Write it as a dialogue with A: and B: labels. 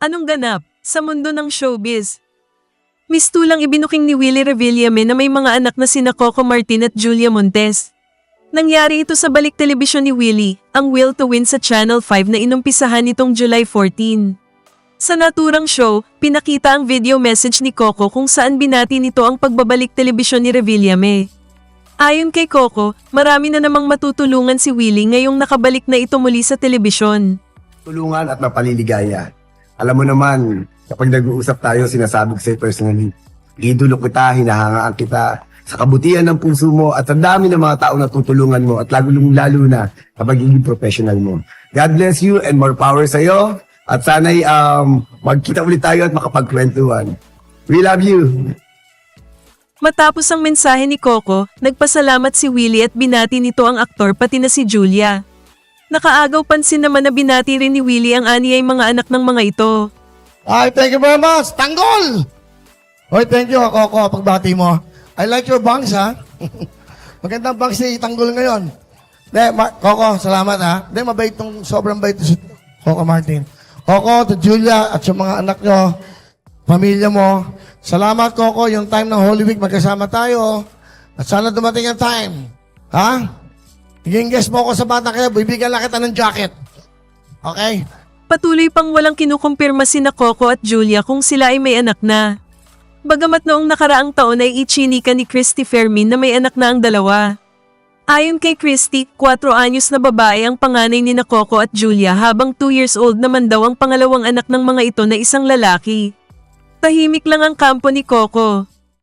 A: Anong ganap sa mundo ng showbiz? Mistulang ibinuking ni Willie Revillame na may mga anak na sina Coco Martin at Julia Montes. Nangyari ito sa balik telebisyon ni Willie, ang Will to Win sa Channel 5 na inumpisahan nitong July 14. Sa naturang show, pinakita ang video message ni Coco kung saan binati nito ang pagbabalik telebisyon ni Revillame. Ayon kay Coco, marami na namang matutulungan si Willie ngayong nakabalik na ito muli sa telebisyon.
B: tulungan at mapaliligaya. Alam mo naman, kapag nag-uusap tayo, sinasabi ko sa'yo personally, idolo kita, hinahangaan kita sa kabutihan ng puso mo at sa dami ng mga tao na tutulungan mo at lalo lalo na sa pagiging professional mo. God bless you and more power sa'yo at sana'y um, magkita ulit tayo at makapagkwentuhan. We love you!
A: Matapos ang mensahe ni Coco, nagpasalamat si Willie at binati nito ang aktor pati na si Julia. Nakaagaw pansin naman na binati rin ni Willie ang aniyay mga anak ng mga ito.
C: Ay, thank you very much. Tanggol! Hoy, thank you, Coco, pagbati mo. I like your bangs, ha? Magandang bangs ni Tanggol ngayon. De, Ma- Coco, salamat, ha? De, mabait tong, sobrang bait si Coco Martin. Coco, to Julia, at sa mga anak nyo, pamilya mo. Salamat, Coco, yung time ng Holy Week, magkasama tayo. At sana dumating ang time. Ha? Hinging guest mo ako sa bata kaya, bibigyan lang kita ng jacket. Okay?
A: Patuloy pang walang kinukumpirma sina Coco at Julia kung sila ay may anak na. Bagamat noong nakaraang taon ay ichinika ni Christy Fermin na may anak na ang dalawa. Ayon kay Christy, 4 anyos na babae ang panganay ni na Coco at Julia habang 2 years old naman daw ang pangalawang anak ng mga ito na isang lalaki. Tahimik lang ang kampo ni Coco.